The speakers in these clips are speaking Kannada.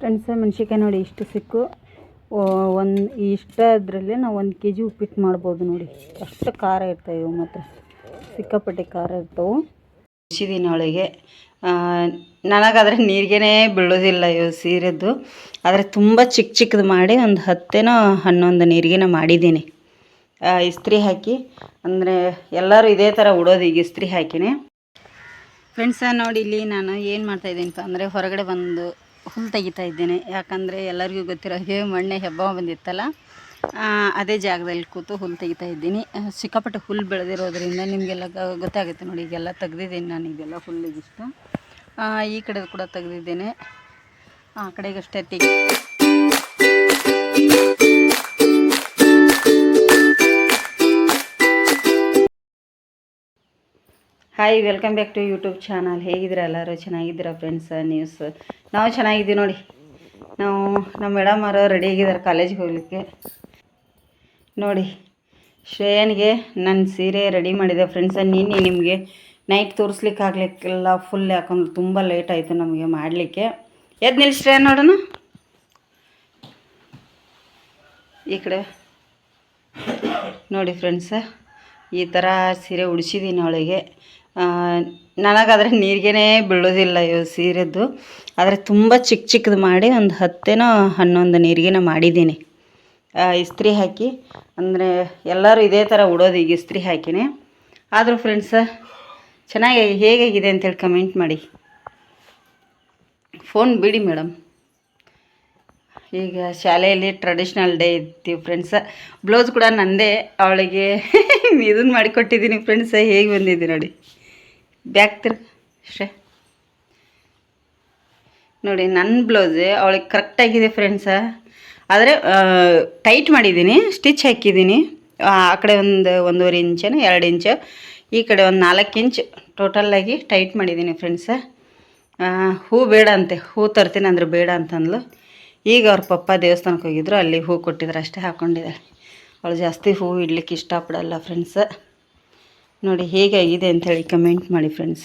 ಫ್ರೆಂಡ್ಸ ಮೆಣ್ಸಿನ್ಕಾಯಿ ನೋಡಿ ಇಷ್ಟು ಸಿಕ್ಕು. ಒಂದು ಇಷ್ಟದ್ರಲ್ಲೇ ನಾವು ಒಂದು ಕೆ ಜಿ ಉಪ್ಪಿಟ್ಟು ಮಾಡ್ಬೋದು ನೋಡಿ. ಅಷ್ಟು ಖಾರ ಇರ್ತವೆ ಇವು ಮಾತ್ರ. ಸಿಕ್ಕಾಪಟ್ಟೆ ಖಾರ ಇರ್ತವೆ. ಬಿಸಿದಿನ ಅವಳಿಗೆ ನನಗಾದರೆ ನೀರಿಗೇ ಬೀಳೋದಿಲ್ಲ ಇವು ಸೀರೆದ್ದು ಆದರೆ ತುಂಬ ಚಿಕ್ಕ ಚಿಕ್ಕದು ಮಾಡಿ ಒಂದು ಹತ್ತೇನೋ ಹನ್ನೊಂದು ನೀರಿಗೆನ ಮಾಡಿದ್ದೀನಿ. ಇಸ್ತ್ರಿ ಹಾಕಿ. ಅಂದರೆ ಎಲ್ಲರೂ ಇದೇ ಥರ ಉಡೋದು ಈಗ ಇಸ್ತ್ರಿ ಹಾಕಿನೇ. ಫ್ರೆಂಡ್ಸ ನೋಡಿ ಇಲ್ಲಿ ನಾನು ಏನು ಮಾಡ್ತಾಯಿದ್ದೀನಿ ಅಂದರೆ ಹೊರಗಡೆ ಬಂದು ಹುಲ್ಲು ತೆಗಿತಾ ಇದ್ದೇನೆ. ಯಾಕಂದರೆ ಎಲ್ಲರಿಗೂ ಗೊತ್ತಿರೋ ಹಾಗೆ ಮೊನ್ನೆ ಹೆಬ್ಬ ಬಂದಿತ್ತಲ್ಲ ಅದೇ ಜಾಗದಲ್ಲಿ ಕೂತು ಹುಲ್ಲು ತೆಗಿತಾ ಇದ್ದೀನಿ. ಸಿಕ್ಕಾಪಟ್ಟೆ ಹುಲ್ಲು ಬೆಳೆದಿರೋದ್ರಿಂದ ನಿಮಗೆಲ್ಲ ಗೊತ್ತಾಗುತ್ತೆ ನೋಡಿ, ಈಗೆಲ್ಲ ತೆಗ್ದಿದ್ದೀನಿ ನಾನು ಇದೆಲ್ಲ ಹುಲ್ಲಿಗಿಷ್ಟು ಈ ಕಡೆ ಕೂಡ ತೆಗ್ದಿದ್ದೇನೆ. ಆ ಕಡೆಗಷ್ಟೇ ತೆಗಿ hi welcome back to YouTube channel ಹೇಗಿದ್ದೀರಾ ಎಲ್ಲರೂ? ಚೆನ್ನಾಗಿದ್ದೀರಾ ಫ್ರೆಂಡ್ಸ್ ನ್ಯೂಸ್ ನಾವು ಚೆನ್ನಾಗಿದ್ದೀವಿ ನೋಡಿ. ನಾವು ನಮ್ಮ ಮೇಡಮ್ ಅವರು ರೆಡಿ ಆಗಿದ್ದಾರೆ ಕಾಲೇಜಿಗೆ ಹೋಗಲಿಕ್ಕೆ. ನೋಡಿ, ಶ್ರೇಯನ್ಗೆ ನನ್ನ ಸೀರೆ ರೆಡಿ ಮಾಡಿದೆ ಫ್ರೆಂಡ್ಸ ನಿನ್ನೆ ನಿಮಗೆ ನೈಟ್ ತೋರಿಸ್ಲಿಕ್ಕೆ ಆಗ್ಲಿಕ್ಕಿಲ್ಲ ಫುಲ್ ಯಾಕಂದ್ರೆ ತುಂಬ ಲೇಟ್ ಆಯಿತು ನಮಗೆ ಮಾಡಲಿಕ್ಕೆ. ಎದ್ ನಿಲ್ ಶ್ರೇಯನ್ ನೋಡೋಣ. ಈ ಕಡೆ ನೋಡಿ ಫ್ರೆಂಡ್ಸ ಈ ಥರ ಸೀರೆ ಉಡಿಸಿದ್ದೀನಿ ಅವಳಿಗೆ. ನನಗಾದರೆ ನೀರಿಗೇ ಬೀಳೋದಿಲ್ಲ ಇವು ಸೀರೆದ್ದು. ಆದರೆ ತುಂಬ ಚಿಕ್ಕ ಚಿಕ್ಕದು ಮಾಡಿ ಒಂದು ಹತ್ತೇನೋ ಹನ್ನೊಂದು ನೀರಿಗೆನ ಮಾಡಿದ್ದೀನಿ. ಇಸ್ತ್ರಿ ಹಾಕಿ. ಅಂದರೆ ಎಲ್ಲರೂ ಇದೇ ಥರ ಉಡೋದು ಈಗ ಇಸ್ತ್ರಿ ಹಾಕಿನಿ. ಆದರೂ ಫ್ರೆಂಡ್ಸ ಚೆನ್ನಾಗಿ ಹೇಗಾಗಿದೆ ಅಂತೇಳಿ ಕಮೆಂಟ್ ಮಾಡಿ. ಫೋನ್ ಬಿಡಿ ಮೇಡಮ್ ಈಗ ಶಾಲೆಯಲ್ಲಿ ಟ್ರೆಡಿಷ್ನಲ್ ಡೇ ಇತ್ತು ಫ್ರೆಂಡ್ಸ ಬ್ಲೌಸ್ ಕೂಡ ನಂದೇ. ಅವಳಿಗೆ ಇದನ್ನು ಮಾಡಿಕೊಟ್ಟಿದ್ದೀನಿ ಫ್ರೆಂಡ್ಸ ಹೇಗೆ ಬಂದಿದ್ದೀನಿ ನೋಡಿ. ಬ್ಯಾಕ್ ತಿರ್ಗ ಅಷ್ಟೇ ನೋಡಿ ನನ್ನ ಬ್ಲೌಸ್ ಅವಳಿಗೆ ಕರೆಕ್ಟಾಗಿದೆ ಫ್ರೆಂಡ್ಸ ಆದರೆ ಟೈಟ್ ಮಾಡಿದ್ದೀನಿ ಸ್ಟಿಚ್ ಹಾಕಿದ್ದೀನಿ. ಆ ಕಡೆ ಒಂದು ಒಂದೂವರೆ ಇಂಚನ ಎರಡು ಇಂಚು ಈ ಕಡೆ ಒಂದು ನಾಲ್ಕು ಇಂಚ್ ಟೋಟಲ್ಲಾಗಿ ಟೈಟ್ ಮಾಡಿದ್ದೀನಿ ಫ್ರೆಂಡ್ಸ ಹೂ ಬೇಡ ಅಂತೆ, ಹೂ ತರ್ತೀನಿ ಅಂದ್ರೆ ಬೇಡ ಅಂತಂದ್ಲು. ಈಗ ಅವ್ರ ಪಪ್ಪ ದೇವಸ್ಥಾನಕ್ಕೆ ಹೋಗಿದ್ರು, ಅಲ್ಲಿ ಹೂ ಕೊಟ್ಟಿದ್ರು ಅಷ್ಟೇ ಹಾಕ್ಕೊಂಡಿದ್ದಾಳೆ ಅವಳು ಜಾಸ್ತಿ ಹೂ ಇಡ್ಲಿಕ್ಕೆ ಇಷ್ಟಪಡಲ್ಲ ಫ್ರೆಂಡ್ಸ ನೋಡಿ ಹೇಗಾಗಿದೆ ಅಂಥೇಳಿ ಕಮೆಂಟ್ ಮಾಡಿ ಫ್ರೆಂಡ್ಸ್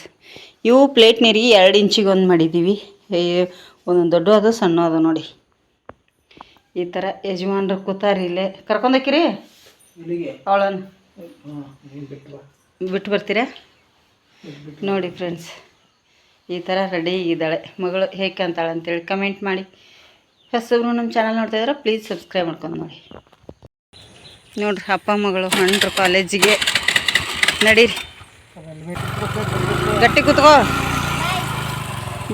ಇವು ಪ್ಲೇಟ್ ನೀರಿಗೆ ಎರಡು ಇಂಚಿಗೆ ಒಂದು ಮಾಡಿದ್ದೀವಿ ಒಂದೊಂದು ದೊಡ್ಡ ಅದು ಸಣ್ಣ ಅದು ನೋಡಿ. ಈ ಥರ ಯಜಮಾನ್ರು ಕೂತಾರಿ ಇಲ್ಲೇ. ಕರ್ಕೊಂಡೋಕಿರಿ ಅವಳನ್ನು. ಬಿಟ್ಟು ಬರ್ತೀರಾ? ನೋಡಿ ಫ್ರೆಂಡ್ಸ್ ಈ ಥರ ರೆಡಿ ಇದ್ದಾಳೆ. ಮಗಳು ಹೇಗೆ ಅಂತಾಳೆ ಅಂತೇಳಿ ಕಮೆಂಟ್ ಮಾಡಿ. ಹೆಸರು ನಮ್ಮ ಚಾನಲ್ ನೋಡ್ತಾ ಇದ್ರೆ ಪ್ಲೀಸ್ ಸಬ್ಸ್ಕ್ರೈಬ್ ಮಾಡ್ಕೊಂಡು ನೋಡಿ. ನೋಡಿರಿ ಅಪ್ಪ ಮಗಳು ಹಣ್ಣು ಕಾಲೇಜಿಗೆ ನಡೀರಿ. ಗಟ್ಟಿ ಕೂತ್ಕೋ.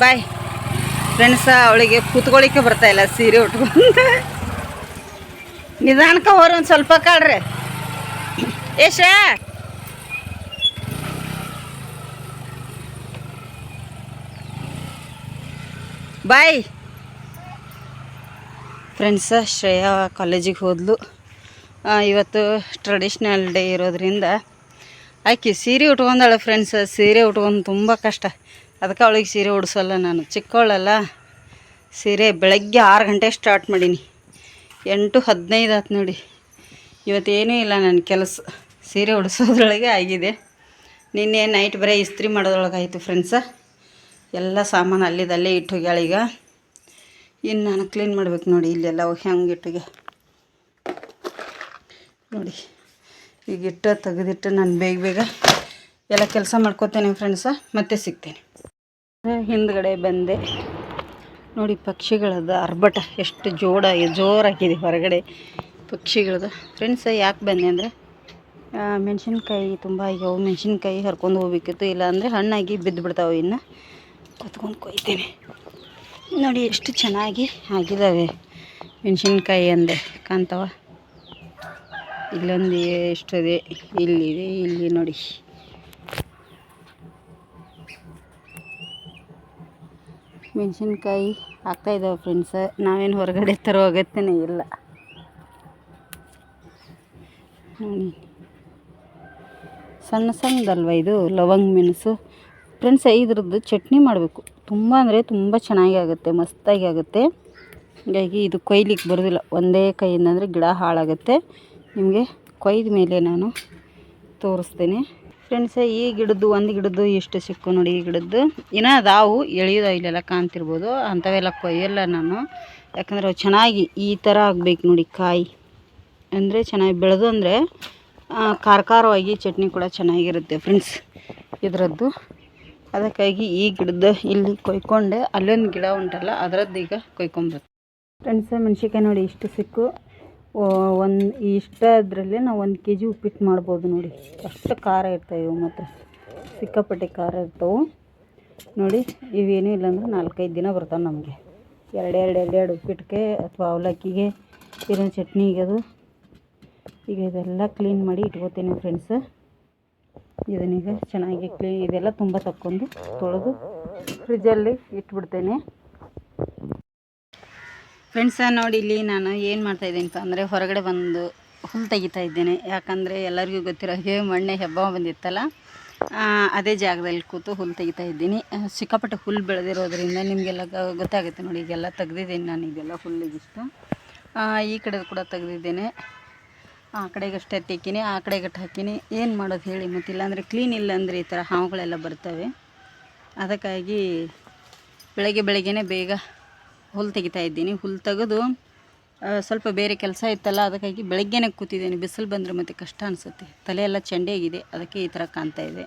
ಬಾಯ್. ಫ್ರೆಂಡ್ಸ ಅವಳಿಗೆ ಕೂತ್ಕೊಳ್ಳಿಕ್ಕೆ ಬರ್ತಾ ಇಲ್ಲ, ಸೀರೆ ಉಟ್ಕೊಂಡು. ನಿಧಾನಕ್ಕೆ ಹೋರಿ ಒಂದು ಸ್ವಲ್ಪ ಕಾಡ್ರಿ. ಏಷ ಬಾಯ್. ಫ್ರೆಂಡ್ಸ ಶ್ರೇಯಾ ಕಾಲೇಜಿಗೆ ಹೋದ್ಲು. ಇವತ್ತು ಟ್ರೆಡಿಷ್ನಲ್ ಡೇ ಇರೋದ್ರಿಂದ ಆಕೆ ಸೀರೆ ಉಟ್ಕೊಂಡಾಳೆ ಫ್ರೆಂಡ್ಸ್ ಸೀರೆ ಉಟ್ಕೊಂಡು ತುಂಬ ಕಷ್ಟ. ಅದಕ್ಕೆ ಅವಳಿಗೆ ಸೀರೆ ಉಡಿಸಲ್ಲ ನಾನು. ಚಿಕ್ಕವಳಲ್ಲ ಸೀರೆ ಬೆಳಗ್ಗೆ ಆರು ಗಂಟೆ ಸ್ಟಾರ್ಟ್ ಮಾಡೀನಿ. ಎಂಟು ಹದಿನೈದು ಆಯ್ತು ನೋಡಿ. ಇವತ್ತೇನೂ ಇಲ್ಲ ನನ್ನ ಕೆಲಸ. ಸೀರೆ ಉಡಿಸೋದ್ರೊಳಗೆ ಆಗಿದೆ. ನಿನ್ನೆ ನೈಟ್ ಬರೀ ಇಸ್ತ್ರಿ ಮಾಡೋದ್ರೊಳಗಾಯಿತು ಫ್ರೆಂಡ್ಸ ಎಲ್ಲ ಸಾಮಾನು ಅಲ್ಲಿದಲ್ಲೇ ಇಟ್ಟು ಹೋಗ್ಯಾಳ ಈಗ. ಇನ್ನು ನಾನು ಕ್ಲೀನ್ ಮಾಡ್ಬೇಕು ನೋಡಿ ಇಲ್ಲೆಲ್ಲ ಹೆಂಗೆ ಇಟ್ಟಿಗೆ ನೋಡಿ. ಈಗ ಇಟ್ಟು, ತೆಗೆದಿಟ್ಟು ನಾನು ಬೇಗ ಬೇಗ ಎಲ್ಲ ಕೆಲಸ ಮಾಡ್ಕೋತೇನೆ ಫ್ರೆಂಡ್ಸ ಮತ್ತೆ ಸಿಗ್ತೇನೆ. ಹಿಂದ್ಗಡೆ ಬಂದೆ. ನೋಡಿ, ಪಕ್ಷಿಗಳದ ಅರ್ಭಟ ಎಷ್ಟು ಜೋಡ, ಜೋರಾಗಿದೆ ಹೊರಗಡೆ ಪಕ್ಷಿಗಳದ. ಫ್ರೆಂಡ್ಸ ಯಾಕೆ ಬಂದೆ ಅಂದರೆ ಮೆಣಸಿನ್ಕಾಯಿ ತುಂಬ ಆಗ್ಯಾವು ಮೆಣಸಿನ್ಕಾಯಿ ಹರ್ಕೊಂಡು ಹೋಗ್ಬೇಕಿತ್ತು. ಇಲ್ಲ ಅಂದರೆ ಹಣ್ಣಾಗಿ ಬಿದ್ದು ಬಿಡ್ತಾವೆ ಇನ್ನು. ಕುತ್ಕೊಂಡು ಕೊಯ್ತೇನೆ. ನೋಡಿ, ಎಷ್ಟು ಚೆನ್ನಾಗಿ ಆಗಿದ್ದಾವೆ ಮೆಣಸಿನ್ಕಾಯಿ ಅಂದೆ. ಕಾಣ್ತಾವ? ಇಲ್ಲೊಂದು ಎಷ್ಟಿದೆ, ಇಲ್ಲಿದೆ, ಇಲ್ಲಿ ನೋಡಿ. ಮೆಣಸಿನ್ಕಾಯಿ ಆಗ್ತಾಯಿದ್ದಾವೆ ಫ್ರೆಂಡ್ಸ್ ನಾವೇನು ಹೊರಗಡೆ ತರೋ ಅಗತ್ಯನೇ ಇಲ್ಲ. ನೋಡಿ. ಸಣ್ಣ ಸಣ್ಣದಲ್ವ ಇದು? ಲವಂಗ ಮೆಣಸು. ಫ್ರೆಂಡ್ಸ್ ಇದ್ರದ್ದು ಚಟ್ನಿ ಮಾಡಬೇಕು. ತುಂಬ ಅಂದರೆ ತುಂಬ ಚೆನ್ನಾಗಿ ಆಗುತ್ತೆ, ಮಸ್ತಾಗಿ ಆಗುತ್ತೆ. ಹೀಗಾಗಿ ಇದು ಕೊಯ್ಲಿಕ್ಕೆ ಬರೋದಿಲ್ಲ. ಒಂದೇ ಕೈಯಿಂದ ಅಂದರೆ ಗಿಡ ಹಾಳಾಗುತ್ತೆ. ನಿಮಗೆ ಕೊಯ್ದ ಮೇಲೆ ನಾನು ತೋರಿಸ್ತೇನೆ. ಫ್ರೆಂಡ್ಸ, ಈ ಗಿಡದ್ದು, ಒಂದು ಗಿಡದ್ದು ಎಷ್ಟು ಸಿಕ್ಕು ನೋಡಿ ಈ ಗಿಡದ್ದು. ಇನ್ನೂ ಅದಾವು, ಎಳೆಯೋದು ಇಲ್ಲೆಲ್ಲ ಕಾಣ್ತಿರ್ಬೋದು. ಅಂಥವೆಲ್ಲ ಕೊಯ್ಯಲ್ಲ ನಾನು. ಯಾಕಂದರೆ ಚೆನ್ನಾಗಿ ಈ ಥರ ಆಗಬೇಕು ನೋಡಿ ಕಾಯಿ. ಅಂದರೆ ಚೆನ್ನಾಗಿ ಬೆಳೆದು ಅಂದರೆ ಖಾರ ಖಾರವಾಗಿ ಚಟ್ನಿ ಕೂಡ ಚೆನ್ನಾಗಿರುತ್ತೆ ಫ್ರೆಂಡ್ಸ್ ಇದರದ್ದು. ಅದಕ್ಕಾಗಿ ಈ ಗಿಡದ್ದು ಇಲ್ಲಿ ಕೊಯ್ಕೊಂಡೆ. ಅಲ್ಲೊಂದು ಗಿಡ ಉಂಟಲ್ಲ, ಅದರದ್ದು ಈಗ ಕೊಯ್ಕೊಂಬರುತ್ತೆ ಫ್ರೆಂಡ್ಸ್, ಮೆಣ್ಸಿನ್ಕಾಯಿ ನೋಡಿ ಇಷ್ಟು ಸಿಕ್ಕು. ಒಂದು ಇಷ್ಟ ಅದರಲ್ಲಿ ನಾವು ಒಂದು ಕೆ ಜಿ ಉಪ್ಪಿಟ್ಟು ಮಾಡ್ಬೋದು ನೋಡಿ. ಅಷ್ಟು ಖಾರ ಇರ್ತವೆ ಇವು ಮಾತ್ರ. ಸಿಕ್ಕಾಪಟ್ಟೆ ಖಾರ ಇರ್ತವೆ. ನೋಡಿ, ಇವೇನೂ ಇಲ್ಲಾಂದ್ರೆ ನಾಲ್ಕೈದು ದಿನ ಬರ್ತಾವೆ ನಮಗೆ. ಎರಡೆರಡು ಎರಡೆರಡು ಉಪ್ಪಿಟ್ಟಿಗೆ ಅಥವಾ ಅವಲಕ್ಕಿಗೆ ಇರೋ ಚಟ್ನಿಗೆ ಅದು. ಈಗ ಇದೆಲ್ಲ ಕ್ಲೀನ್ ಮಾಡಿ ಇಟ್ಕೋತೀನಿ ಫ್ರೆಂಡ್ಸ್ ಇದನ್ನೀಗ ಚೆನ್ನಾಗಿ ಕ್ಲೀನ್ ಇದೆಲ್ಲ ತುಂಬ ತಕ್ಕೊಂಡು ತೊಳೆದು ಫ್ರಿಜ್ಜಲ್ಲಿ ಇಟ್ಬಿಡ್ತೇನೆ. ಫ್ರೆಂಡ್ಸ ನೋಡಿ ಇಲ್ಲಿ ನಾನು ಏನು ಮಾಡ್ತಾ ಇದ್ದೀನಿ ಅಂದರೆ ಹೊರಗಡೆ ಬಂದು ಹುಲ್ಲು ತೆಗಿತಾ ಇದ್ದೇನೆ. ಯಾಕಂದರೆ ಎಲ್ಲರಿಗೂ ಗೊತ್ತಿರೋ ಹೇ ಮೊನ್ನೆ ಹೆಬ್ಬ ಬಂದಿತ್ತಲ್ಲ ಅದೇ ಜಾಗದಲ್ಲಿ ಕೂತು ಹುಲ್ಲು ತೆಗಿತಾ ಇದ್ದೀನಿ. ಸಿಕ್ಕಾಪಟ್ಟೆ ಹುಲ್ಲು ಬೆಳೆದಿರೋದ್ರಿಂದ ನಿಮಗೆಲ್ಲ ಗೊತ್ತಾಗುತ್ತೆ ನೋಡಿ, ಈಗೆಲ್ಲ ತೆಗ್ದಿದ್ದೀನಿ ನಾನು, ಈಗೆಲ್ಲ ಹುಲ್ಲಿಗಿಷ್ಟು ಈ ಕಡೆ ಕೂಡ ತೆಗ್ದಿದ್ದೇನೆ. ಆ ಕಡೆಗಷ್ಟೇ ತೆಕ್ಕೀನಿ, ಆ ಕಡೆಗಟ್ಟು ಹಾಕಿನಿ. ಏನು ಮಾಡೋದು ಹೇಳಿ ಮತ್ತು ಇಲ್ಲಾಂದರೆ ಕ್ಲೀನ್ ಇಲ್ಲ ಅಂದರೆ ಈ ಥರ ಹಾವುಗಳೆಲ್ಲ ಬರ್ತವೆ. ಅದಕ್ಕಾಗಿ ಬೆಳಗ್ಗೆ ಬೆಳಗ್ಗೆನೇ ಬೇಗ ಹುಲ್ಲು ತೆಗಿತಾ ಇದ್ದೀನಿ. ಹುಲ್ಲು ತೆಗೆದು ಸ್ವಲ್ಪ ಬೇರೆ ಕೆಲಸ ಇತ್ತಲ್ಲ, ಅದಕ್ಕಾಗಿ ಬೆಳಗ್ಗೆನೇ ಕೂತಿದ್ದೀನಿ. ಬಿಸಿಲು ಬಂದರೆ ಮತ್ತೆ ಕಷ್ಟ ಅನಿಸುತ್ತೆ. ತಲೆ ಎಲ್ಲ ಆಗಿದೆ ಅದಕ್ಕೆ ಈ ಥರ ಕಾಣ್ತಾ ಇದೆ.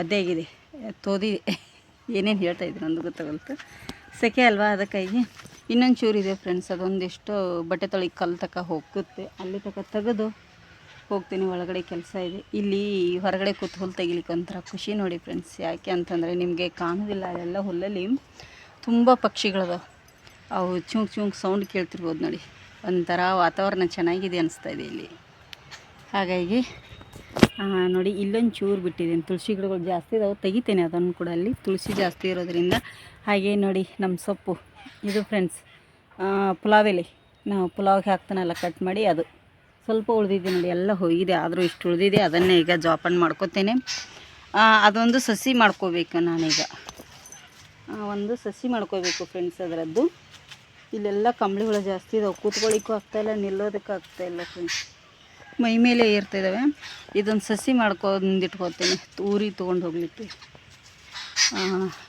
ಒದ್ದೆಯಾಗಿದೆ ತೋದಿದೆ ಏನೇನು ಹೇಳ್ತಾ ಇದ್ದೀನಿ ಒಂದು ಗೊತ್ತಾಗಲ್ತು. ಸೆಕೆ ಅಲ್ವಾ? ಅದಕ್ಕಾಗಿ ಇನ್ನೊಂದು ಚೂರು ಇದೆ ಫ್ರೆಂಡ್ಸ್ ಅದೊಂದಿಷ್ಟು ಬಟ್ಟೆ ತೊಳಿ ಕಲ್ಲು ತಕ ಹೋಗುತ್ತೆ ಅಲ್ಲಿ ತಕ ತೆಗೆದು ಹೋಗ್ತೀನಿ. ಒಳಗಡೆ ಕೆಲಸ ಇದೆ. ಇಲ್ಲಿ ಹೊರಗಡೆ ಕೂತು ಹುಲ್ಲು ತೆಗಿಲಿಕ್ಕೆ ಒಂಥರ ಖುಷಿ ನೋಡಿ ಫ್ರೆಂಡ್ಸ್ ಯಾಕೆ ಅಂತಂದರೆ ನಿಮಗೆ ಕಾಣೋದಿಲ್ಲ. ಅದೆಲ್ಲ ಹುಲ್ಲಲ್ಲಿ ತುಂಬ ಪಕ್ಷಿಗಳದಾವೆ. ಅವು ಚೂಂಕ್ ಚುಂಕ್ ಸೌಂಡ್ ಕೇಳ್ತಿರ್ಬೋದು ನೋಡಿ. ಒಂಥರ ವಾತಾವರಣ ಚೆನ್ನಾಗಿದೆ ಅನಿಸ್ತಾ ಇದೆ ಇಲ್ಲಿ. ಹಾಗಾಗಿ ನೋಡಿ, ಇಲ್ಲೊಂದು ಚೂರು ಬಿಟ್ಟಿದ್ದೀನಿ ತುಳಸಿ ಗಿಡಗಳು ಜಾಸ್ತಿ ಇದಾವೆ. ತೆಗಿತೇನೆ ಅದನ್ನು ಕೂಡ ಅಲ್ಲಿ. ತುಳಸಿ ಜಾಸ್ತಿ ಇರೋದ್ರಿಂದ. ಹಾಗೆ ನೋಡಿ ನಮ್ಮ ಸೊಪ್ಪು. ಇದು ಫ್ರೆಂಡ್ಸ್ ಪುಲಾವ್ ಎಲೆ ನಾವು ಪುಲಾವ್ಗೆ ಹಾಕ್ತಾನಲ್ಲ ಕಟ್ ಮಾಡಿ ಅದು. ಸ್ವಲ್ಪ ಉಳಿದಿದೆ ನೋಡಿ, ಎಲ್ಲ ಹೋಗಿದೆ. ಆದರೂ ಇಷ್ಟು ಉಳಿದಿದೆ. ಅದನ್ನೇ ಈಗ ಜಾಪನ್ ಮಾಡ್ಕೋತೇನೆ. ಅದೊಂದು ಸಸಿ ಮಾಡ್ಕೋಬೇಕು ನಾನೀಗ. ಒಂದು ಸಸಿ ಮಾಡ್ಕೋಬೇಕು ಫ್ರೆಂಡ್ಸ್ ಅದರದ್ದು. ಇಲ್ಲೆಲ್ಲ ಕಂಬಳಿಗಳು ಜಾಸ್ತಿ ಇದಾವೆ. ಕೂತ್ಕೊಳ್ಳಿಕ್ಕೂ ಆಗ್ತಾಯಿಲ್ಲ ನಿಲ್ಲೋದಕ್ಕೂ ಆಗ್ತಾಯಿಲ್ಲ ಫ್ರೆಂಡ್ಸ್ ಮೈ ಮೇಲೆ ಏರ್ತಾಯಿದ್ದಾವೆ ಇದೊಂದು ಸಸಿ ಮಾಡ್ಕೊಂಡು ಇಟ್ಕೋತೇನೆ ಊರಿಗೆ ತೊಗೊಂಡು ಹೋಗ್ಲಿಕ್ಕೆ.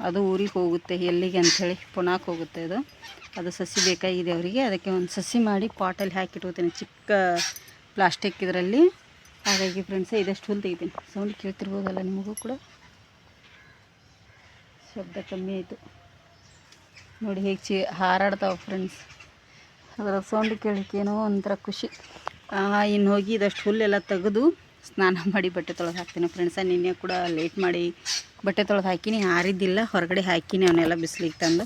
ಅದು ಊರಿಗೆ ಹೋಗುತ್ತೆ, ಎಲ್ಲಿಗೆ ಅಂಥೇಳಿ ಪುಣಾಕ್ ಹೋಗುತ್ತೆ ಅದು. ಅದು ಸಸಿ ಬೇಕಾಗಿದೆ ಅವರಿಗೆ. ಅದಕ್ಕೆ ಒಂದು ಸಸಿ ಮಾಡಿ ಪಾಟಲ್ಲಿ ಹಾಕಿಟ್ಕೋತೇನೆ ಚಿಕ್ಕ ಪ್ಲಾಸ್ಟಿಕ್ ಇದರಲ್ಲಿ. ಹಾಗಾಗಿ ಫ್ರೆಂಡ್ಸ್ ಇದಷ್ಟು ಹುಲ್ ತೆಗಿತೀನಿ. ಸೌಂಡ್ ಕೇಳ್ತಿರ್ಬೋದಲ್ಲ ನಿಮಗೂ ಕೂಡ? ಶಬ್ದ ಕಮ್ಮಿ ಆಯಿತು. ನೋಡಿ ಹೇಗೆ ಚಿ ಹಾರಾಡ್ತಾವೆ ಫ್ರೆಂಡ್ಸ್ ಅದರ ಸೌಂಡ್ ಕೇಳಕ್ಕೆ ಏನೋ ಒಂಥರ ಖುಷಿ. ಇನ್ನು ಹೋಗಿ ಇದಷ್ಟು ಹುಲ್ಲೆಲ್ಲ ತೆಗೆದು ಸ್ನಾನ ಮಾಡಿ ಬಟ್ಟೆ ತೊಳೆದು ಹಾಕ್ತೀನಿ ಫ್ರೆಂಡ್ಸ ನಿನ್ನೆ ಕೂಡ ಲೇಟ್ ಮಾಡಿ ಬಟ್ಟೆ ತೊಳೆದು ಹಾಕಿನಿ, ಹಾರಿದ್ದಿಲ್ಲ. ಹೊರಗಡೆ ಹಾಕಿನಿ, ಅವನ್ನೆಲ್ಲ ಬಿಸಿಲಿಗೆ ತಂದು.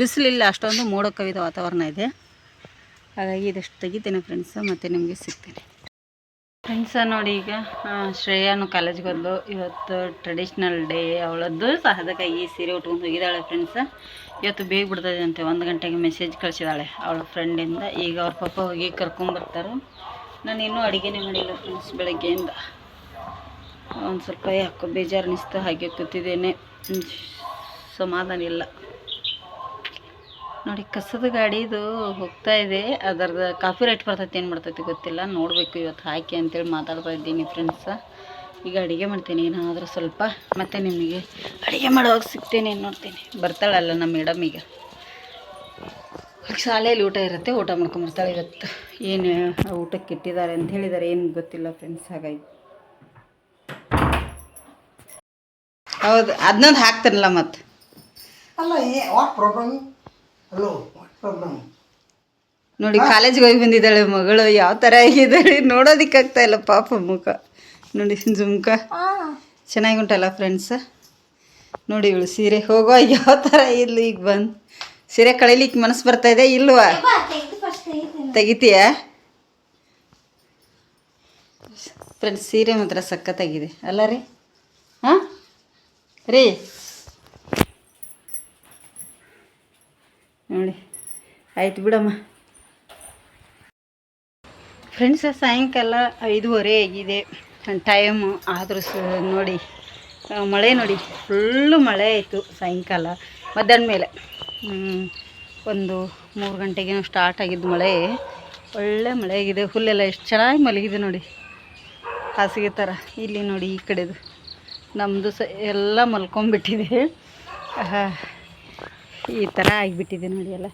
ಬಿಸಿಲಿಲ್ಲ, ಅಷ್ಟೊಂದು ಮೋಡ ಕವಿದ ವಾತಾವರಣ ಇದೆ. ಹಾಗಾಗಿ ಇದಷ್ಟು ತೆಗಿತೇನೆ ಫ್ರೆಂಡ್ಸ ಮತ್ತು ನಿಮಗೆ ಸಿಗ್ತೇನೆ. ಫ್ರೆಂಡ್ಸ ನೋಡಿ ಈಗ ಶ್ರೇಯಾನು ಕಾಲೇಜ್ಗೆ ಬಂದು ಇವತ್ತು ಟ್ರೆಡಿಷ್ನಲ್ ಡೇ ಅವಳದ್ದು ಸಹ ಈ ಸೀರೆ ಉಟ್ಕೊಂಡು ಹೋಗಿದ್ದಾಳೆ ಫ್ರೆಂಡ್ಸ ಇವತ್ತು ಬೇಗ ಬಿಡ್ತದೆ ಅಂತೆ ಒಂದು ಗಂಟೆಗೆ ಮೆಸೇಜ್ ಕಳಿಸಿದಾಳೆ ಅವಳ ಫ್ರೆಂಡಿಂದ ಈಗ ಅವ್ರ ಪಾಪ ಹೋಗಿ ಕರ್ಕೊಂಬರ್ತಾರೆ ನಾನು ಇನ್ನೂ ಅಡುಗೆನೇ ಮಾಡಿಲ್ಲ ಫ್ರೆಂಡ್ಸ್ ಬೆಳಗ್ಗೆಯಿಂದ. ಒಂದು ಸ್ವಲ್ಪ ಯಾಕೋ ಬೇಜಾರು ಅನಿಸ್ತು ಹಾಗೆ ಕೂತಿದ್ದೇನೆ. ಸಮಾಧಾನ ಇಲ್ಲ. ನೋಡಿ, ಕಸದ ಗಾಡಿದು ಹೋಗ್ತಾ ಇದೆ. ಅದರದ್ದು ಕಾಫಿ ರೇಟ್ ಬರ್ತೈತೆ, ಏನು ಮಾಡ್ತೈತಿ ಗೊತ್ತಿಲ್ಲ. ನೋಡಬೇಕು ಇವತ್ತು ಹಾಕಿ ಅಂತೇಳಿ ಮಾತಾಡ್ತಾ ಇದ್ದೀನಿ ಫ್ರೆಂಡ್ಸ ಈಗ ಅಡುಗೆ ಮಾಡ್ತೀನಿ, ಏನಾದರೂ ಸ್ವಲ್ಪ. ಮತ್ತು ನಿಮಗೆ ಅಡುಗೆ ಮಾಡೋವಾಗ ಸಿಗ್ತೇನೆ ನೋಡ್ತೀನಿ. ಬರ್ತಾಳಲ್ಲ ನಮ್ಮ ಮೇಡಮ್ ಈಗ. ಶಾಲೆಯಲ್ಲಿ ಊಟ ಇರುತ್ತೆ, ಊಟ ಮಾಡ್ಕೊಂಬರ್ತಾಳೆ ಇವತ್ತು. ಏನು, ಊಟಕ್ಕೆ ಇಟ್ಟಿದ್ದಾರೆ ಅಂತ ಹೇಳಿದ್ದಾರೆ ಏನು ಗೊತ್ತಿಲ್ಲ ಫ್ರೆಂಡ್ಸ್ ಹಾಗಾಗಿ. ಹೌದು ಅದನ್ನೊಂದು ಹಾಕ್ತಿರಲ್ಲ ಮತ್ತೆ. ಅಲ್ಲ ನೋಡಿ ಕಾಲೇಜ್ಗೆ ಹೋಗಿ ಬಂದಿದ್ದಾಳೆ ಮಗಳು. ಯಾವ ಥರ ಆಗಿದ್ದಾಳೆ ನೋಡೋದಿಕ್ಕೆ ಆಗ್ತಾ ಇಲ್ಲ ಪಾಪ ಮುಖ. ನೋಡಿ ಜುಮ್ಕ ಚೆನ್ನಾಗಿ ಉಂಟಲ್ಲ ಫ್ರೆಂಡ್ಸ್ ನೋಡಿ ಇವಳು ಸೀರೆ ಹೋಗೋ ಯಾವ ಥರ ಇಲ್ಲ ಈಗ ಬಂದು. ಸೀರೆ ಕಳೀಲಿಕ್ಕೆ ಮನಸ್ಸು ಬರ್ತಾ ಇದೆ ಇಲ್ವಾ? ತೆಗಿತೀಯ? ಫ್ರೆಂಡ್ಸ್ ಸೀರೆ ಮಾತ್ರ ಸಖತ್ತಾಗಿದೆ. ಅಲ್ಲ ರೀ? ಹಾಂ? ರೀ ನೋಡಿ ಆಯ್ತು ಬಿಡಮ್ಮ. ಫ್ರೆಂಡ್ಸ್ ಸಾಯಂಕಾಲ ಐದೂವರೆ ಆಗಿದೆ. ಟೈಮು ಆದರೂ ಸ ನೋಡಿ ಮಳೆ ನೋಡಿ ಫುಲ್ಲು ಮಳೆ ಆಯಿತು ಸಾಯಂಕಾಲ. ಮಧ್ಯಾಹ್ನ ಮೇಲೆ ಒಂದು ಮೂರು ಗಂಟೆಗೇನೋ ಸ್ಟಾರ್ಟ್ ಆಗಿದ್ದು ಮಳೆ. ಒಳ್ಳೆ ಮಳೆ ಆಗಿದೆ. ಹುಲ್ಲೆಲ್ಲ ಎಷ್ಟು ಚೆನ್ನಾಗಿ ಮಲಗಿದೆ ನೋಡಿ. ಹಾಸಿಗೆ ಥರ. ಇಲ್ಲಿ ನೋಡಿ ಈ ಕಡೆದು. ನಮ್ಮದು ಸ ಎಲ್ಲ ಮಲ್ಕೊಂಬಿಟ್ಟಿದೆ ಈ ಥರ ಆಗಿಬಿಟ್ಟಿದೆ ನೋಡಿ ಎಲ್ಲ.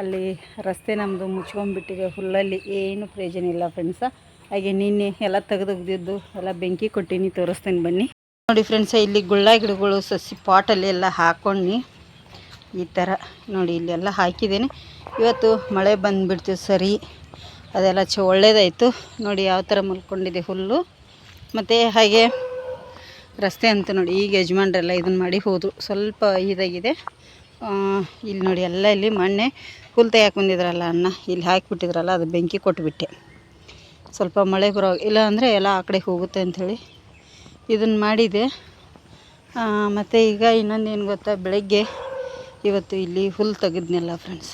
ಅಲ್ಲಿ ರಸ್ತೆ ನಮ್ಮದು ಮುಚ್ಕೊಂಡ್ಬಿಟ್ಟಿದೆ. ಹುಲ್ಲಲ್ಲಿ ಏನು ಪ್ರಯೋಜನ ಇಲ್ಲ ಫ್ರೆಂಡ್ಸ ಹಾಗೆ ನಿನ್ನೆ ಎಲ್ಲ ತೆಗೆದೊಗ್ದಿದ್ದು ಎಲ್ಲ ಬೆಂಕಿ ಕೊಟ್ಟಿನಿ, ತೋರಿಸ್ತೇನೆ ಬನ್ನಿ. ನೋಡಿ ಫ್ರೆಂಡ್ಸ ಇಲ್ಲಿ ಗುಳ್ಳ ಗಿಡಗಳು ಸಸಿ ಪಾಟಲ್ಲಿ ಎಲ್ಲ ಹಾಕೊಂಡು ಈ ಥರ ನೋಡಿ ಇಲ್ಲೆಲ್ಲ ಹಾಕಿದ್ದೇನೆ. ಇವತ್ತು ಮಳೆ ಬಂದುಬಿಡ್ತು ಸರಿ. ಅದೆಲ್ಲ ಚ ಒಳ್ಳೇದಾಯಿತು. ನೋಡಿ ಯಾವ ಥರ ಮಲ್ಕೊಂಡಿದೆ ಹುಲ್ಲು. ಮತ್ತು ಹಾಗೆ ರಸ್ತೆ ಅಂತ ನೋಡಿ ಈಗ ಯಜಮಾನ್ರೆಲ್ಲ ಇದನ್ನು ಮಾಡಿ ಹೋದರು. ಸ್ವಲ್ಪ ಇದಾಗಿದೆ. ಇಲ್ಲಿ ನೋಡಿ ಎಲ್ಲ ಇಲ್ಲಿ ಮೊನ್ನೆ ಹುಲ್ ತೆಗಿಯಕ್ಕೆ ಬಂದಿದ್ರಲ್ಲ ಅನ್ನ ಇಲ್ಲಿ ಹಾಕಿಬಿಟ್ಟಿದ್ರಲ್ಲ ಅದು ಬೆಂಕಿ ಕೊಟ್ಬಿಟ್ಟೆ. ಸ್ವಲ್ಪ ಮಳೆ ಬರೋ, ಇಲ್ಲ ಅಂದರೆ ಎಲ್ಲ ಆ ಕಡೆ ಹೋಗುತ್ತೆ ಅಂಥೇಳಿ ಇದನ್ನು ಮಾಡಿದೆ. ಮತ್ತು ಈಗ ಇನ್ನೊಂದು ಏನು ಗೊತ್ತಾ, ಬೆಳಗ್ಗೆ ಇವತ್ತು ಇಲ್ಲಿ ಹುಲ್ಲು ತೆಗೆದ್ನಲ್ಲ ಫ್ರೆಂಡ್ಸ್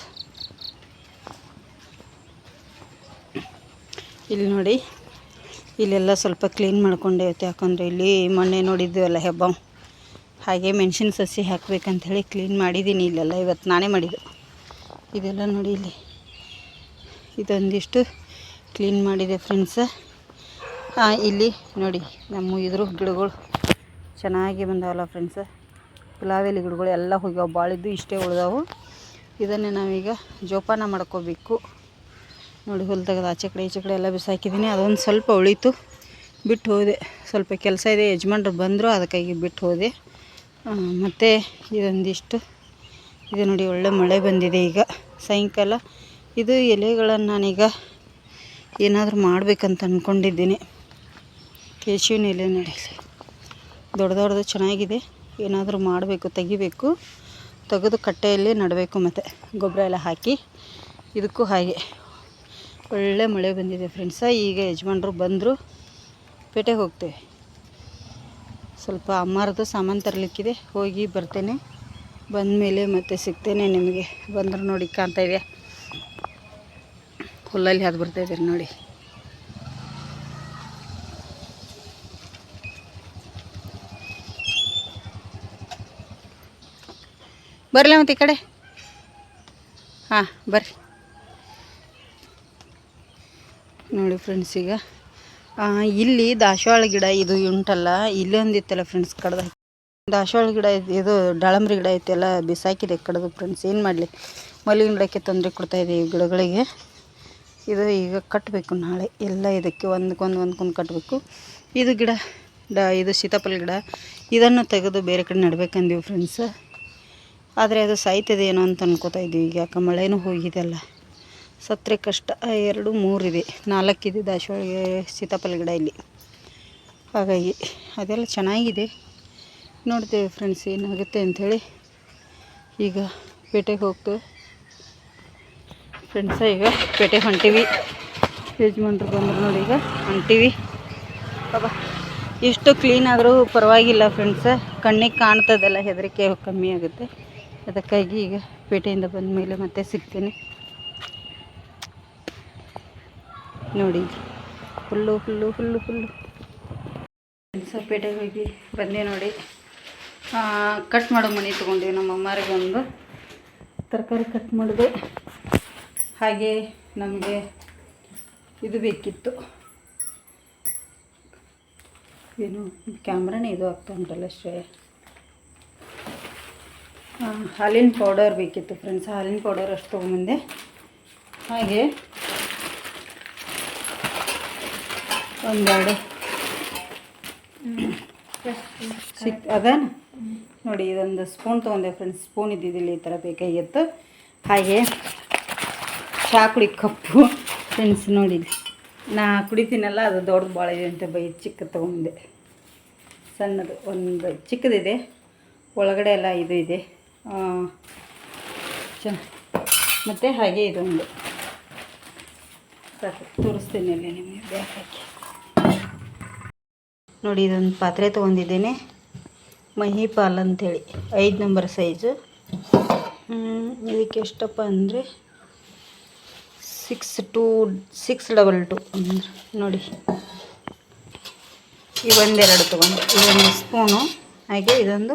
ಇಲ್ಲಿ ನೋಡಿ, ಇಲ್ಲೆಲ್ಲ ಸ್ವಲ್ಪ ಕ್ಲೀನ್ ಮಾಡ್ಕೊಂಡೆ ಇವತ್ತು, ಯಾಕಂದರೆ ಇಲ್ಲಿ ಮೊನ್ನೆ ನೋಡಿದ್ವಲ್ಲ ಹೆಬ್ಬಾವ್. ಹಾಗೆ ಮೆಣಸಿನ ಸಸಿ ಹಾಕಬೇಕಂಥೇಳಿ ಕ್ಲೀನ್ ಮಾಡಿದ್ದೀನಿ ಇಲ್ಲೆಲ್ಲ, ಇವತ್ತು ನಾನೇ ಮಾಡಿದ್ದು. ಇದೆಲ್ಲ ನೋಡಿ ಇಲ್ಲಿ. ಇದೊಂದಿಷ್ಟು ಕ್ಲೀನ್ ಮಾಡಿದೆ ಫ್ರೆಂಡ್ಸ ಇಲ್ಲಿ ನೋಡಿ ನಮ್ಮ ಇದ್ರ ಗಿಡಗಳು ಚೆನ್ನಾಗಿ ಬಂದಾವಲ್ಲ ಫ್ರೆಂಡ್ಸ ಗುಲಾಬಿ ಗಿಡಗಳು ಎಲ್ಲ ಹೋಗ್ಯಾವ ಬಾಳಿದ್ದು ಇಷ್ಟೇ ಉಳ್ದಾವು. ಇದನ್ನೇ ನಾವೀಗ ಜೋಪಾನ ಮಾಡ್ಕೋಬೇಕು. ನೋಡಿ ತೆಗೆದು ಆಚೆ ಕಡೆ ಈಚೆ ಕಡೆ ಎಲ್ಲ ಬಿಸಾಕಿದ್ದೀನಿ ಅದೊಂದು ಸ್ವಲ್ಪ ಉಳಿತು, ಬಿಟ್ಟು ಹೋದೆ. ಸ್ವಲ್ಪ ಕೆಲಸ ಇದೆ, ಯಜಮಾನ್ರು ಬಂದರು, ಅದಕ್ಕಾಗಿ ಬಿಟ್ಟು ಹೋದೆ. ಮತ್ತು ಇದೊಂದಿಷ್ಟು, ಇದು ನೋಡಿ ಒಳ್ಳೆ ಮಳೆ ಬಂದಿದೆ ಈಗ. ಸಾಯಂಕಾಲ. ಇದು ಎಲೆಗಳನ್ನು ನಾನೀಗ ಏನಾದರೂ ಮಾಡಬೇಕಂತ ಅಂದ್ಕೊಂಡಿದ್ದೀನಿ ಕೇಶವಿನ ಎಲೆ ನೋಡಿ. ದೊಡ್ಡ ದೊಡ್ಡದು ಚೆನ್ನಾಗಿದೆ. ಏನಾದರೂ ಮಾಡಬೇಕು, ತೆಗಿಬೇಕು. ತೆಗೆದು ಕಟ್ಟೆಯಲ್ಲಿ ನಡಬೇಕು ಮತ್ತು. ಗೊಬ್ಬರ ಎಲ್ಲ ಹಾಕಿ. ಇದಕ್ಕೂ ಹಾಗೆ. ಒಳ್ಳೆ ಮಳೆ ಬಂದಿದೆ ಫ್ರೆಂಡ್ಸ ಈಗ ಯಜಮಾನ್ರು ಬಂದರು. ಪೇಟೆಗೆ ಹೋಗ್ತೇವೆ. ಸ್ವಲ್ಪ ಅಮ್ಮಾರದು ಸಾಮಾನು ತರಲಿಕ್ಕಿದೆ. ಹೋಗಿ ಬರ್ತೇನೆ. ಬಂದಮೇಲೆ ಮತ್ತೆ ಸಿಗ್ತೇನೆ ನಿಮಗೆ. ಬಂದ್ರೆ ನೋಡಿ ಕಾಣ್ತಾ ಇದೆಯಾ? ಹುಲ್ಲಲ್ಲಿ ಹಾದು ಬರ್ತಾ ಇದ್ದೀರಿ ನೋಡಿ. ಬರಲ ಮತ್ತೆ ಈ ಕಡೆ. ಹಾಂ, ಬರ್ರಿ. ನೋಡಿ ಫ್ರೆಂಡ್ಸ್ ಈಗ. ಇಲ್ಲಿ ದಾಸವಾಳ ಗಿಡ ಇದು ಉಂಟಲ್ಲ, ಇಲ್ಲೇ ಒಂದಿತ್ತಲ್ಲ ಫ್ರೆಂಡ್ಸ್ ಕಡ್ದು ದಾಸವಾಳ ಗಿಡ ಇದು ದಾಳಂಬ್ರಿ ಗಿಡ ಐತಿ, ಎಲ್ಲ ಬಿಸಾಕಿದೆ ಕಡ್ದು ಫ್ರೆಂಡ್ಸ್ ಏನು ಮಾಡಲಿ? ಮಲ್ಲಿಗೆ ಗಿಡಕ್ಕೆ ತೊಂದರೆ ಇದೆ ಈ ಗಿಡಗಳಿಗೆ. ಇದು ಈಗ ಕಟ್ಟಬೇಕು ನಾಳೆ, ಎಲ್ಲ ಇದಕ್ಕೆ ಒಂದಕ್ಕೊಂದು ಒಂದ್ಕೊಂದು ಕಟ್ಟಬೇಕು ಇದು ಗಿಡ ಡ ಇದು ಸೀತಾಫಲ ಗಿಡ, ಇದನ್ನು ತೆಗೆದು ಬೇರೆ ಕಡೆ ನೆಡಬೇಕಂದೀವಿ ಫ್ರೆಂಡ್ಸ್ ಆದರೆ ಅದು ಸಾಯ್ತದೆ ಏನೋ ಅಂತ ಅನ್ಕೋತಾ ಇದ್ದೀವಿ ಈಗ, ಯಾಕೆ ಮಳೆನೂ ಹೋಗಿದೆಲ್ಲ ಸತ್ತರೆ ಕಷ್ಟ ಎರಡು ಮೂರಿದೆ ನಾಲ್ಕಿದೆ ದಾಸವಾಳಿಗೆ ಸೀತಾಫಲ ಗಿಡ ಇಲ್ಲಿ. ಹಾಗಾಗಿ ಅದೆಲ್ಲ ಚೆನ್ನಾಗಿದೆ. ನೋಡ್ತೇವೆ ಫ್ರೆಂಡ್ಸ್ ಏನಾಗುತ್ತೆ ಅಂಥೇಳಿ. ಈಗ ಪೇಟೆಗೆ ಹೋಗ್ತೇವೆ. ಫ್ರೆಂಡ್ಸ ಈಗ ಪೇಟೆಗೆ ಹೊಂಟೀವಿ. ಯಜಮಾನ್ರು ಬಂದರು ನೋಡಿ ಈಗ ಹೊಂಟೀವಿ. ಬಾಬಾ ಎಷ್ಟು ಕ್ಲೀನ್ ಆದರೂ ಪರವಾಗಿಲ್ಲ ಫ್ರೆಂಡ್ಸ ಕಣ್ಣಿಗೆ ಕಾಣ್ತದೆಲ್ಲ, ಹೆದರಿಕೆ ಕಮ್ಮಿ ಆಗುತ್ತೆ. ಅದಕ್ಕಾಗಿ ಈಗ ಪೇಟೆಯಿಂದ ಬಂದ ಮೇಲೆ ಮತ್ತೆ ಸಿಗ್ತೀನಿ. ನೋಡಿ, ಹುಲ್ಲು ಹುಲ್ಲು ಹುಲ್ಲು ಹುಲ್ಲು. ಫ್ರೆಂಡ್ಸ ಪೇಟೆಗೆ ಹೋಗಿ ಬಂದೆ ನೋಡಿ. ಕಟ್ ಮಾಡೋ ಮನೆ ತೊಗೊಂಡಿವಿ ನಮ್ಮ ಅಮ್ಮಾರಿಗೆ ಒಂದು. ತರಕಾರಿ ಕಟ್ ಮಾಡಿದೆ. ಹಾಗೆ ನಮಗೆ ಇದು ಬೇಕಿತ್ತು. ಏನು ಕ್ಯಾಮ್ರಾನೇ ಇದು ಆಗ್ತಾ ಉಂಟಲ್ಲ ಶ್ರೇಯ ಹಾಲಿನ ಪೌಡರ್ ಬೇಕಿತ್ತು ಫ್ರೆಂಡ್ಸ್ ಹಾಲಿನ ಪೌಡರ್ ಅಷ್ಟು ತೊಗೊಂಬಂದೆ. ಹಾಗೆ ಒಂದೆರಡು. ಸಿಕ್ ಅದಾನ? ನೋಡಿ, ಇದೊಂದು ಸ್ಪೂನ್ ತೊಗೊಂಡೆ ಫ್ರೆಂಡ್ಸ್ ಸ್ಪೂನ್ ಇದ್ದಿದ್ದಿಲ್ಲ ಈ ಥರ ಬೇಕಾಗಿತ್ತು ಹಾಗೆ ಚಹಾ ಕುಡಿ ಕಪ್ಪು. ಫ್ರೆಂಡ್ಸ್ ನೋಡಿ, ನಾ ಕುಡಿತೀನಲ್ಲ, ಅದು ದೊಡ್ಡದು ಭಾಳ ಇದೆ ಅಂತ ಬೈ ಚಿಕ್ಕ ತೊಗೊಂಡೆ. ಸಣ್ಣದು, ಒಂದು ಚಿಕ್ಕದಿದೆ. ಒಳಗಡೆ ಎಲ್ಲ ಇದು ಇದೆ. ಚ ಮತ್ತು ಹಾಗೆ ಇದೊಂದು. ಸಾಕು, ತೋರಿಸ್ತೀನಿ ಅಲ್ಲಿ ನಿಮಗೆ ಬ್ಯಾಗ್ ನೋಡಿ, ಇದೊಂದು ಪಾತ್ರೆ ತೊಗೊಂಡಿದ್ದೇನೆ. ಮಹಿಪಾಲ್ ಅಂಥೇಳಿ. ಐದು ನಂಬರ್ ಸೈಜು ಇದಕ್ಕೆ ಎಷ್ಟಪ್ಪ ಅಂದರೆ six two six double two ಅಂದರೆ ನೋಡಿ. ಇವೊಂದೆರಡು ತೊಗೊಂಡು ಇದೊಂದು ಸ್ಪೂನು ಹಾಗೆ ಇದೊಂದು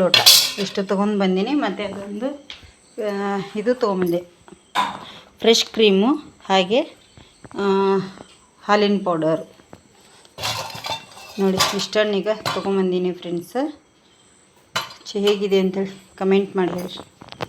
ಲೋಟ. ಇಷ್ಟು ತೊಗೊಂಡು ಬಂದೀನಿ, ಮತ್ತು ಅದೊಂದು ಇದು ತೊಗೊಂಬಂದೆ ಫ್ರೆಶ್ ಕ್ರೀಮು ಹಾಗೆ ಹಾಲಿನ ಪೌಡರ್ ನೋಡಿ ಇಷ್ಟನ್ನೀಗ ತೊಗೊಂಬಂದೀನಿ ಫ್ರೆಂಡ್ಸ್ ಹೇಗಿದೆ ಅಂತೇಳಿ ಕಮೆಂಟ್ ಮಾಡಿ